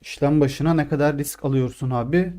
İşlem başına ne kadar risk alıyorsun abi?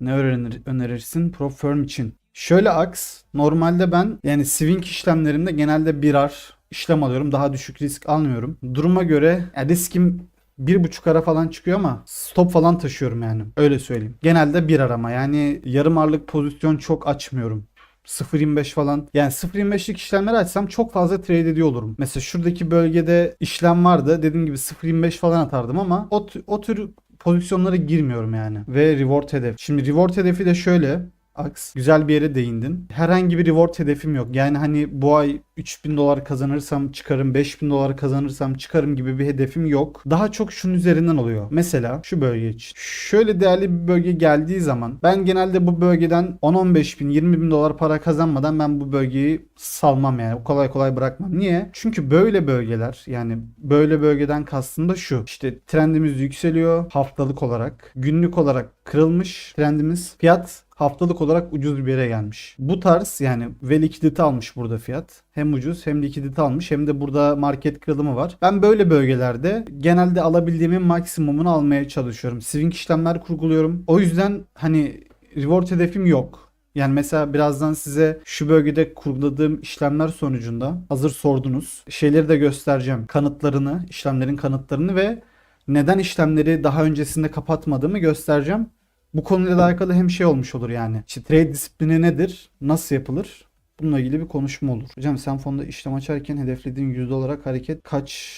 Ne öğrenir, önerirsin Prop Firm için? Şöyle aks. Normalde ben yani swing işlemlerimde genelde birar işlem alıyorum. Daha düşük risk almıyorum. Duruma göre yani riskim bir buçuk ara falan çıkıyor ama stop falan taşıyorum yani. Öyle söyleyeyim. Genelde bir arama yani yarım arlık pozisyon çok açmıyorum. 0.25 falan. Yani 0.25'lik işlemleri açsam çok fazla trade ediyor olurum. Mesela şuradaki bölgede işlem vardı. Dediğim gibi 0.25 falan atardım ama o, o tür pozisyonlara girmiyorum yani. Ve reward hedef. Şimdi reward hedefi de şöyle. Aks. Güzel bir yere değindin. Herhangi bir reward hedefim yok. Yani hani bu ay 3000 dolar kazanırsam çıkarım, 5000 dolar kazanırsam çıkarım gibi bir hedefim yok. Daha çok şunun üzerinden oluyor. Mesela şu bölge için. Şöyle değerli bir bölge geldiği zaman ben genelde bu bölgeden 10-15 bin, 20 bin dolar para kazanmadan ben bu bölgeyi salmam yani. Kolay kolay bırakmam. Niye? Çünkü böyle bölgeler yani böyle bölgeden kastım da şu. İşte trendimiz yükseliyor haftalık olarak. Günlük olarak kırılmış trendimiz. Fiyat haftalık olarak ucuz bir yere gelmiş. Bu tarz yani ve likidite almış burada fiyat. Hem ucuz hem likidite almış hem de burada market kırılımı var. Ben böyle bölgelerde genelde alabildiğimin maksimumunu almaya çalışıyorum. Swing işlemler kurguluyorum. O yüzden hani reward hedefim yok. Yani mesela birazdan size şu bölgede kurguladığım işlemler sonucunda hazır sordunuz. Şeyleri de göstereceğim. Kanıtlarını, işlemlerin kanıtlarını ve neden işlemleri daha öncesinde kapatmadığımı göstereceğim. Bu konuyla alakalı hem şey olmuş olur yani. İşte trade disiplini nedir? Nasıl yapılır? Bununla ilgili bir konuşma olur. Hocam sen fonda işlem açarken hedeflediğin yüzde olarak hareket kaç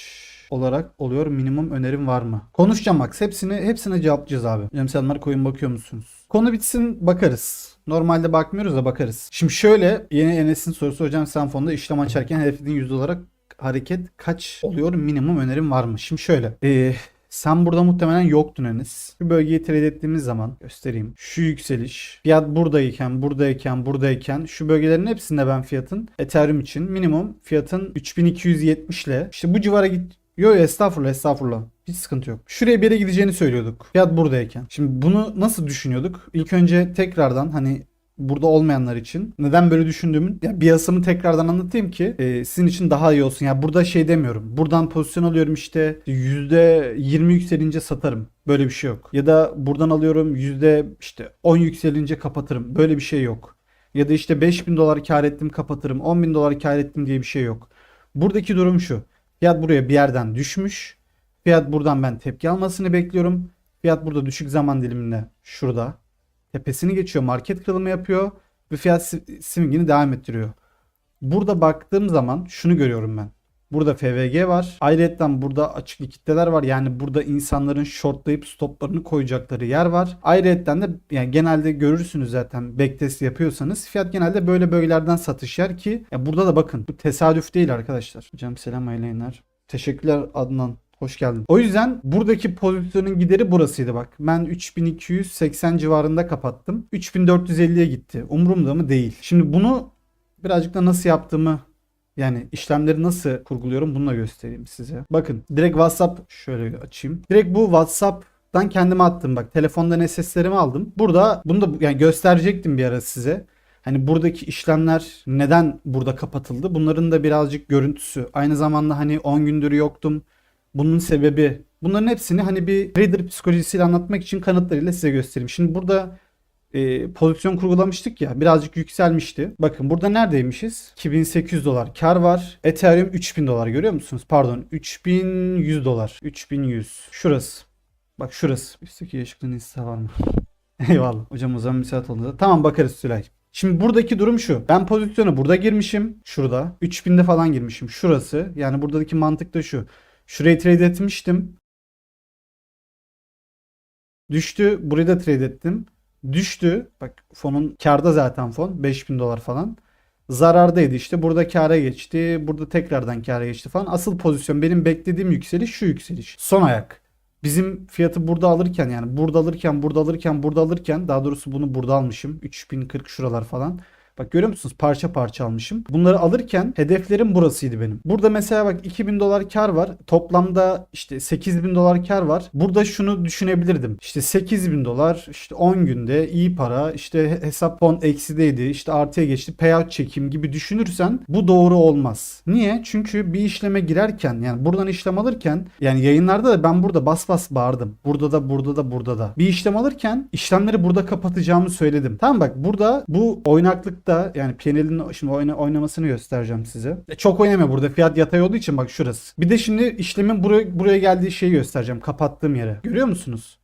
olarak oluyor? Minimum önerim var mı? Konuşacağım bak. Hepsini hepsine cevaplayacağız abi. Hocam selamlar koyun bakıyor musunuz? Konu bitsin bakarız. Normalde bakmıyoruz da bakarız. Şimdi şöyle yeni Enes'in sorusu hocam sen fonda işlem açarken hedeflediğin yüzde olarak hareket kaç oluyor? Minimum önerim var mı? Şimdi şöyle. Ee, sen burada muhtemelen yoktun Enes. Şu bölgeyi trade ettiğimiz zaman göstereyim. Şu yükseliş. Fiyat buradayken, buradayken, buradayken şu bölgelerin hepsinde ben fiyatın Ethereum için minimum fiyatın 3270 ile işte bu civara git yo, estağfurullah estağfurullah. Hiç sıkıntı yok. Şuraya bir yere gideceğini söylüyorduk. Fiyat buradayken. Şimdi bunu nasıl düşünüyorduk? İlk önce tekrardan hani burada olmayanlar için neden böyle düşündüğümün ya biasımı tekrardan anlatayım ki e, sizin için daha iyi olsun. Ya burada şey demiyorum. Buradan pozisyon alıyorum işte %20 yükselince satarım. Böyle bir şey yok. Ya da buradan alıyorum yüzde işte 10 yükselince kapatırım. Böyle bir şey yok. Ya da işte 5000 dolar kar ettim kapatırım. 10 bin dolar kar ettim diye bir şey yok. Buradaki durum şu. Fiyat buraya bir yerden düşmüş. Fiyat buradan ben tepki almasını bekliyorum. Fiyat burada düşük zaman diliminde şurada tepesini geçiyor. Market kırılımı yapıyor ve fiyat swingini devam ettiriyor. Burada baktığım zaman şunu görüyorum ben. Burada FVG var. Ayrıca burada açık likitler var. Yani burada insanların shortlayıp stoplarını koyacakları yer var. Ayrıca de yani genelde görürsünüz zaten backtest yapıyorsanız fiyat genelde böyle bölgelerden satış yer ki ya burada da bakın bu tesadüf değil arkadaşlar. Hocam selam yayınlar. Teşekkürler Adnan. Hoş geldin. O yüzden buradaki pozisyonun gideri burasıydı bak. Ben 3280 civarında kapattım. 3450'ye gitti. Umurumda mı? Değil. Şimdi bunu birazcık da nasıl yaptığımı yani işlemleri nasıl kurguluyorum bunu da göstereyim size. Bakın direkt WhatsApp şöyle açayım. Direkt bu WhatsApp'tan kendime attım bak. Telefondan SS'lerimi aldım. Burada bunu da yani gösterecektim bir ara size. Hani buradaki işlemler neden burada kapatıldı? Bunların da birazcık görüntüsü. Aynı zamanda hani 10 gündür yoktum. Bunun sebebi. Bunların hepsini hani bir trader psikolojisiyle anlatmak için kanıtlarıyla size göstereyim. Şimdi burada e, pozisyon kurgulamıştık ya birazcık yükselmişti. Bakın burada neredeymişiz? 2800 dolar kar var. Ethereum 3000 dolar görüyor musunuz? Pardon 3100 dolar. 3100. Şurası. Bak şurası. Üstteki yaşıklığın hissi var mı? Eyvallah. Hocam o zaman müsait oldu. Tamam bakarız Sülay. Şimdi buradaki durum şu. Ben pozisyona burada girmişim. Şurada. 3000'de falan girmişim. Şurası. Yani buradaki mantık da şu. Şurayı trade etmiştim. Düştü. Burayı da trade ettim. Düştü. Bak fonun karda zaten fon. 5000 dolar falan. Zarardaydı işte. Burada kâra geçti. Burada tekrardan kâra geçti falan. Asıl pozisyon benim beklediğim yükseliş şu yükseliş. Son ayak. Bizim fiyatı burada alırken yani burada alırken burada alırken burada alırken daha doğrusu bunu burada almışım. 3040 şuralar falan. Bak görüyor musunuz? Parça parça almışım. Bunları alırken hedeflerim burasıydı benim. Burada mesela bak 2000 dolar kar var. Toplamda işte 8000 dolar kar var. Burada şunu düşünebilirdim. İşte 8000 dolar işte 10 günde iyi para işte hesap fon eksideydi işte artıya geçti payout çekim gibi düşünürsen bu doğru olmaz. Niye? Çünkü bir işleme girerken yani buradan işlem alırken yani yayınlarda da ben burada bas bas bağırdım. Burada da burada da burada da. Bir işlem alırken işlemleri burada kapatacağımı söyledim. Tamam bak burada bu oynaklıkta yani PNL'in şimdi oyna, oynamasını göstereceğim size. E, Çok oynama burada fiyat yatay olduğu için bak şurası. Bir de şimdi işlemin buraya, buraya geldiği şeyi göstereceğim. Kapattığım yere. Görüyor musunuz?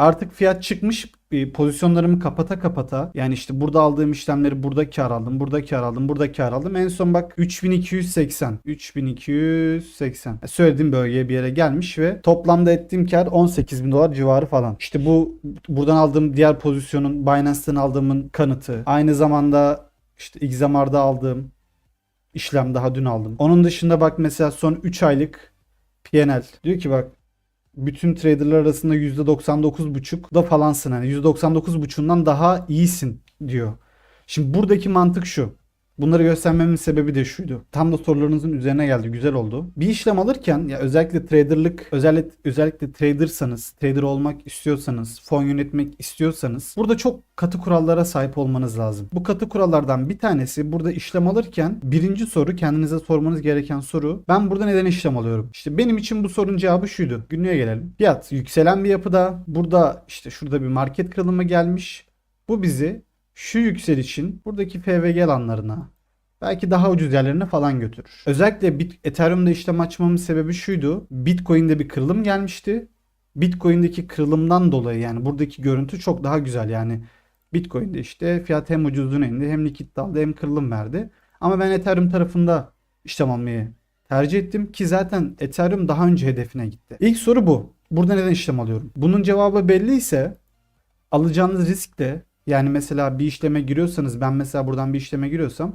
Artık fiyat çıkmış e, pozisyonlarımı kapata kapata yani işte burada aldığım işlemleri burada kar aldım, burada kar aldım, burada kar aldım. En son bak 3280. 3280. E, Söylediğim bölgeye bir yere gelmiş ve toplamda ettiğim kar 18 bin dolar civarı falan. İşte bu buradan aldığım diğer pozisyonun Binance'ten aldığımın kanıtı. Aynı zamanda işte XMR'da aldığım işlem daha dün aldım. Onun dışında bak mesela son 3 aylık PNL. Diyor ki bak bütün traderlar arasında %99.5 da falansın. Hani %99.5'undan daha iyisin diyor. Şimdi buradaki mantık şu. Bunları göstermemin sebebi de şuydu. Tam da sorularınızın üzerine geldi. Güzel oldu. Bir işlem alırken ya özellikle traderlık, özellikle, özellikle tradersanız, trader olmak istiyorsanız, fon yönetmek istiyorsanız burada çok katı kurallara sahip olmanız lazım. Bu katı kurallardan bir tanesi burada işlem alırken birinci soru kendinize sormanız gereken soru. Ben burada neden işlem alıyorum? İşte benim için bu sorunun cevabı şuydu. Günlüğe gelelim. Fiyat yükselen bir yapıda. Burada işte şurada bir market kırılımı gelmiş. Bu bizi şu yükselişin buradaki FVG alanlarına belki daha ucuz yerlerine falan götürür. Özellikle Bit Ethereum'da işlem açmamın sebebi şuydu. Bitcoin'de bir kırılım gelmişti. Bitcoin'deki kırılımdan dolayı yani buradaki görüntü çok daha güzel yani. Bitcoin'de işte fiyat hem ucuzluğuna indi hem likit aldı hem kırılım verdi. Ama ben Ethereum tarafında işlem almayı tercih ettim ki zaten Ethereum daha önce hedefine gitti. İlk soru bu. Burada neden işlem alıyorum? Bunun cevabı belli ise alacağınız risk de yani mesela bir işleme giriyorsanız ben mesela buradan bir işleme giriyorsam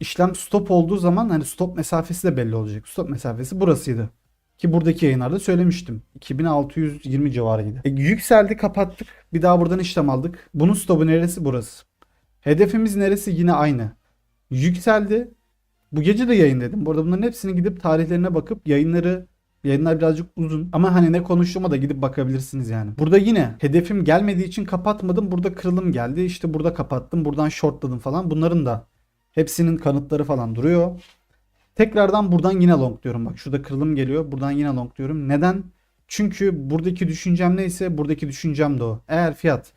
işlem stop olduğu zaman hani stop mesafesi de belli olacak. Stop mesafesi burasıydı. Ki buradaki yayınlarda söylemiştim. 2620 civarıydı. E, yükseldi kapattık. Bir daha buradan işlem aldık. Bunun stopu neresi? Burası. Hedefimiz neresi? Yine aynı. Yükseldi. Bu gece de yayın dedim. Bu bunların hepsini gidip tarihlerine bakıp yayınları Yayınlar birazcık uzun ama hani ne konuştuğuma da gidip bakabilirsiniz yani. Burada yine hedefim gelmediği için kapatmadım. Burada kırılım geldi. İşte burada kapattım. Buradan shortladım falan. Bunların da hepsinin kanıtları falan duruyor. Tekrardan buradan yine long diyorum. Bak şurada kırılım geliyor. Buradan yine long diyorum. Neden? Çünkü buradaki düşüncem neyse buradaki düşüncem de o. Eğer fiyat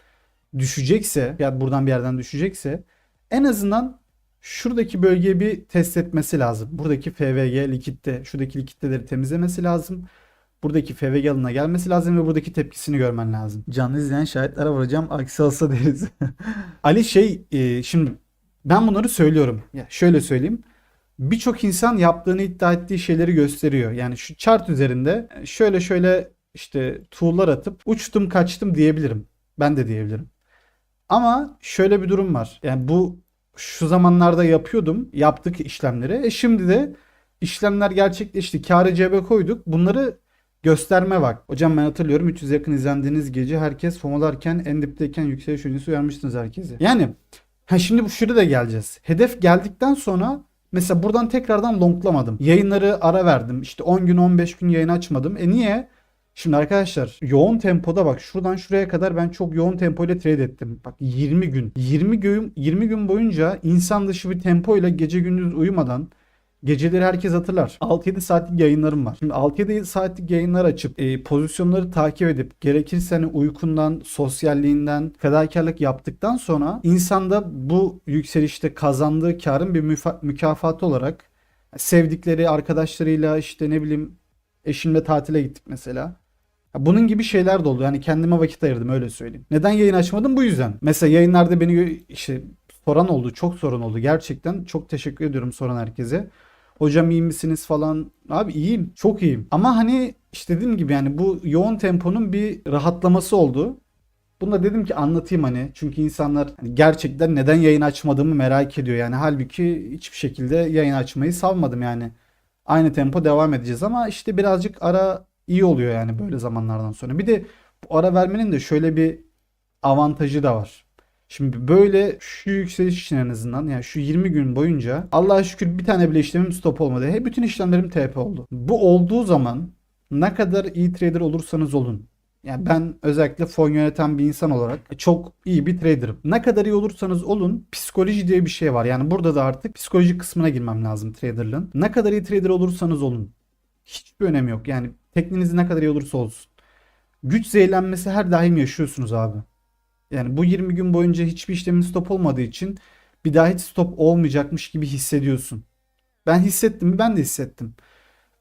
düşecekse, fiyat buradan bir yerden düşecekse en azından şuradaki bölgeyi bir test etmesi lazım. Buradaki FVG likitte, şuradaki likitteleri temizlemesi lazım. Buradaki FVG alanına gelmesi lazım ve buradaki tepkisini görmen lazım. Canlı izleyen şahitlere vuracağım. Aksi olsa deriz. Ali şey e, şimdi ben bunları söylüyorum. Ya şöyle söyleyeyim. Birçok insan yaptığını iddia ettiği şeyleri gösteriyor. Yani şu chart üzerinde şöyle şöyle işte tool'lar atıp uçtum kaçtım diyebilirim. Ben de diyebilirim. Ama şöyle bir durum var. Yani bu şu zamanlarda yapıyordum. Yaptık işlemleri. E şimdi de işlemler gerçekleşti. Kârı cebe koyduk. Bunları gösterme var. Hocam ben hatırlıyorum 300 yakın izlendiğiniz gece herkes fomolarken en dipteyken yükseliş öncesi uyarmıştınız herkesi. Yani ha şimdi bu şuraya da geleceğiz. Hedef geldikten sonra mesela buradan tekrardan longlamadım. Yayınları ara verdim. İşte 10 gün 15 gün yayın açmadım. E niye? Şimdi arkadaşlar yoğun tempoda bak şuradan şuraya kadar ben çok yoğun tempoyla trade ettim. Bak 20 gün. 20 gün 20 gün boyunca insan dışı bir tempoyla gece gündüz uyumadan Geceleri herkes hatırlar. 6-7 saatlik yayınlarım var. Şimdi 6-7 saatlik yayınlar açıp e, pozisyonları takip edip gerekirse hani uykundan, sosyalliğinden fedakarlık yaptıktan sonra insanda bu yükselişte kazandığı karın bir müfa- mükafatı olarak sevdikleri arkadaşlarıyla işte ne bileyim eşimle tatile gittik mesela. Bunun gibi şeyler de oldu. Yani kendime vakit ayırdım öyle söyleyeyim. Neden yayın açmadım? Bu yüzden. Mesela yayınlarda beni işte soran oldu. Çok soran oldu. Gerçekten çok teşekkür ediyorum soran herkese. Hocam iyi misiniz falan. Abi iyiyim. Çok iyiyim. Ama hani işte dediğim gibi yani bu yoğun temponun bir rahatlaması oldu. Bunu da dedim ki anlatayım hani. Çünkü insanlar hani gerçekten neden yayın açmadığımı merak ediyor. Yani halbuki hiçbir şekilde yayın açmayı savmadım yani. Aynı tempo devam edeceğiz ama işte birazcık ara iyi oluyor yani böyle zamanlardan sonra. Bir de bu ara vermenin de şöyle bir avantajı da var. Şimdi böyle şu yükseliş için en azından yani şu 20 gün boyunca Allah'a şükür bir tane bile işlemim stop olmadı. Hep bütün işlemlerim TP oldu. Bu olduğu zaman ne kadar iyi trader olursanız olun. Yani ben özellikle fon yöneten bir insan olarak çok iyi bir traderım. Ne kadar iyi olursanız olun psikoloji diye bir şey var. Yani burada da artık psikoloji kısmına girmem lazım traderlığın. Ne kadar iyi trader olursanız olun. Hiçbir önemi yok. Yani tekniğiniz ne kadar iyi olursa olsun. Güç zehirlenmesi her daim yaşıyorsunuz abi. Yani bu 20 gün boyunca hiçbir işlemin stop olmadığı için bir daha hiç stop olmayacakmış gibi hissediyorsun. Ben hissettim? Ben de hissettim.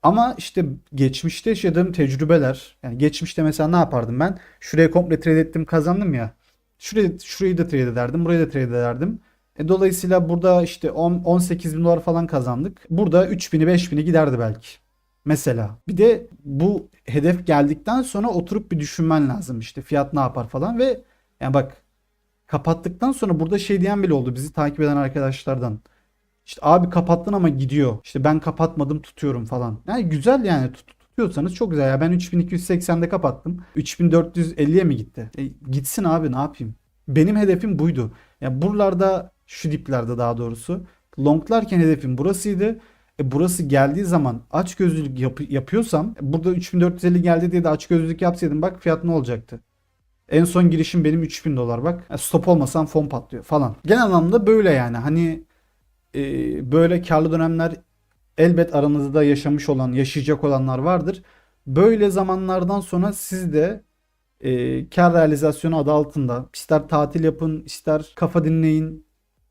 Ama işte geçmişte yaşadığım tecrübeler yani geçmişte mesela ne yapardım ben? Şuraya komple trade ettim kazandım ya. Şurayı, şurayı da trade ederdim. Burayı da trade ederdim. E, dolayısıyla burada işte 10, 18 bin dolar falan kazandık. Burada 3000'i 5000'i giderdi belki. Mesela. Bir de bu hedef geldikten sonra oturup bir düşünmen lazım. işte fiyat ne yapar falan ve yani bak kapattıktan sonra burada şey diyen bile oldu bizi takip eden arkadaşlardan. İşte abi kapattın ama gidiyor. İşte ben kapatmadım tutuyorum falan. Yani güzel yani tut- tutuyorsanız çok güzel. Ya ben 3280'de kapattım. 3450'ye mi gitti? E, gitsin abi ne yapayım? Benim hedefim buydu. Ya buralarda şu diplerde daha doğrusu longlarken hedefim burasıydı. E burası geldiği zaman aç gözlülük yap- yapıyorsam e, burada 3450 geldi diye de aç gözlülük yapsaydım bak fiyat ne olacaktı? En son girişim benim 3000 dolar bak. E, Stop olmasam fon patlıyor falan. Genel anlamda böyle yani. Hani e, böyle karlı dönemler elbet aranızda yaşamış olan, yaşayacak olanlar vardır. Böyle zamanlardan sonra siz de e, kar realizasyonu adı altında ister tatil yapın, ister kafa dinleyin.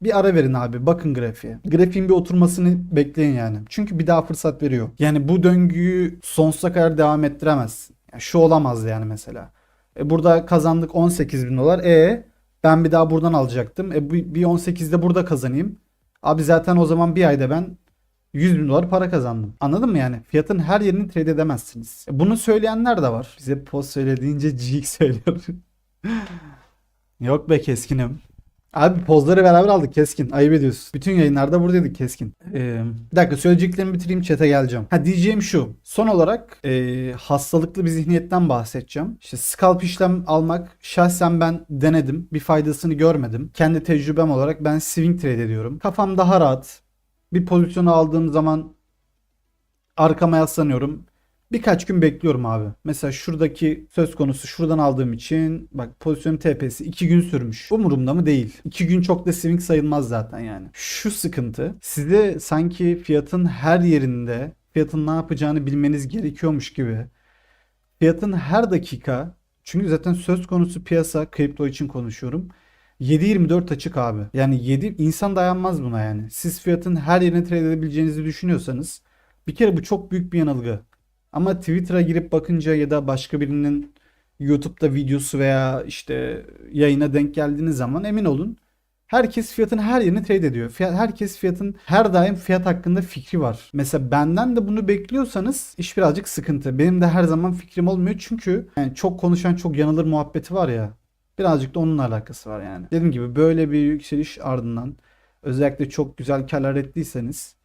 Bir ara verin abi. Bakın grafiğe. Grafiğin bir oturmasını bekleyin yani. Çünkü bir daha fırsat veriyor. Yani bu döngüyü sonsuza kadar devam ettiremezsin. Yani şu olamaz yani mesela. E, burada kazandık 18 bin dolar. E ben bir daha buradan alacaktım. E bir bir 18'de burada kazanayım. Abi zaten o zaman bir ayda ben 100 bin dolar para kazandım. Anladın mı yani? Fiyatın her yerini trade edemezsiniz. E, Bunu söyleyenler de var. Bize post söylediğince GX söylüyor. Yok be keskinim. Abi pozları beraber aldık keskin. Ayıp ediyorsun. Bütün yayınlarda buradaydık keskin. Ee, bir dakika söyleyeceklerimi bitireyim chat'e geleceğim. Ha diyeceğim şu. Son olarak e, hastalıklı bir zihniyetten bahsedeceğim. İşte scalp işlem almak şahsen ben denedim. Bir faydasını görmedim. Kendi tecrübem olarak ben swing trade ediyorum. Kafam daha rahat. Bir pozisyonu aldığım zaman arkama yaslanıyorum. Birkaç gün bekliyorum abi. Mesela şuradaki söz konusu şuradan aldığım için bak pozisyonun TP'si 2 gün sürmüş. Umurumda mı değil. 2 gün çok da swing sayılmaz zaten yani. Şu sıkıntı size sanki fiyatın her yerinde fiyatın ne yapacağını bilmeniz gerekiyormuş gibi. Fiyatın her dakika çünkü zaten söz konusu piyasa kripto için konuşuyorum. 7-24 açık abi. Yani 7 insan dayanmaz buna yani. Siz fiyatın her yerine trade edebileceğinizi düşünüyorsanız bir kere bu çok büyük bir yanılgı. Ama Twitter'a girip bakınca ya da başka birinin YouTube'da videosu veya işte yayına denk geldiğiniz zaman emin olun herkes fiyatın her yerini trade ediyor. Fiyat, herkes fiyatın her daim fiyat hakkında fikri var. Mesela benden de bunu bekliyorsanız iş birazcık sıkıntı. Benim de her zaman fikrim olmuyor çünkü yani çok konuşan çok yanılır muhabbeti var ya. Birazcık da onunla alakası var yani. Dediğim gibi böyle bir yükseliş ardından özellikle çok güzel karlar ettiyseniz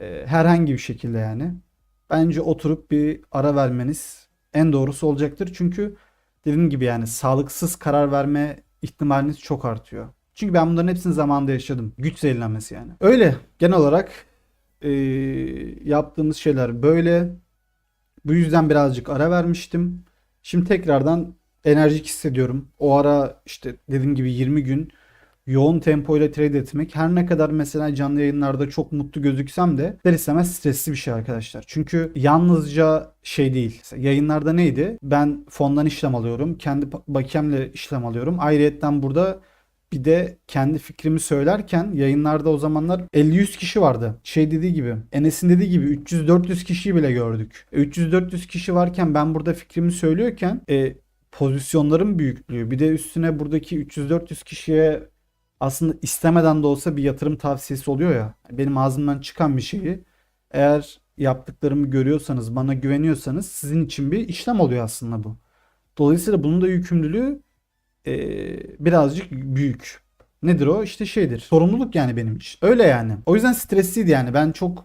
e, herhangi bir şekilde yani bence oturup bir ara vermeniz en doğrusu olacaktır. Çünkü dediğim gibi yani sağlıksız karar verme ihtimaliniz çok artıyor. Çünkü ben bunların hepsini zamanında yaşadım. Güç zehirlenmesi yani. Öyle genel olarak e, yaptığımız şeyler böyle. Bu yüzden birazcık ara vermiştim. Şimdi tekrardan enerjik hissediyorum. O ara işte dediğim gibi 20 gün yoğun tempoyla trade etmek her ne kadar mesela canlı yayınlarda çok mutlu gözüksem de ister istemez stresli bir şey arkadaşlar. Çünkü yalnızca şey değil. Yayınlarda neydi? Ben fondan işlem alıyorum. Kendi bakiyemle işlem alıyorum. Ayrıyetten burada bir de kendi fikrimi söylerken yayınlarda o zamanlar 50-100 kişi vardı. Şey dediği gibi Enes'in dediği gibi 300-400 kişiyi bile gördük. E, 300-400 kişi varken ben burada fikrimi söylüyorken e, pozisyonların büyüklüğü bir de üstüne buradaki 300-400 kişiye aslında istemeden de olsa bir yatırım tavsiyesi oluyor ya. Benim ağzımdan çıkan bir şeyi eğer yaptıklarımı görüyorsanız, bana güveniyorsanız sizin için bir işlem oluyor aslında bu. Dolayısıyla bunun da yükümlülüğü eee, birazcık büyük. Nedir o? İşte şeydir. Sorumluluk yani benim için. Öyle yani. O yüzden stresliydi yani. Ben çok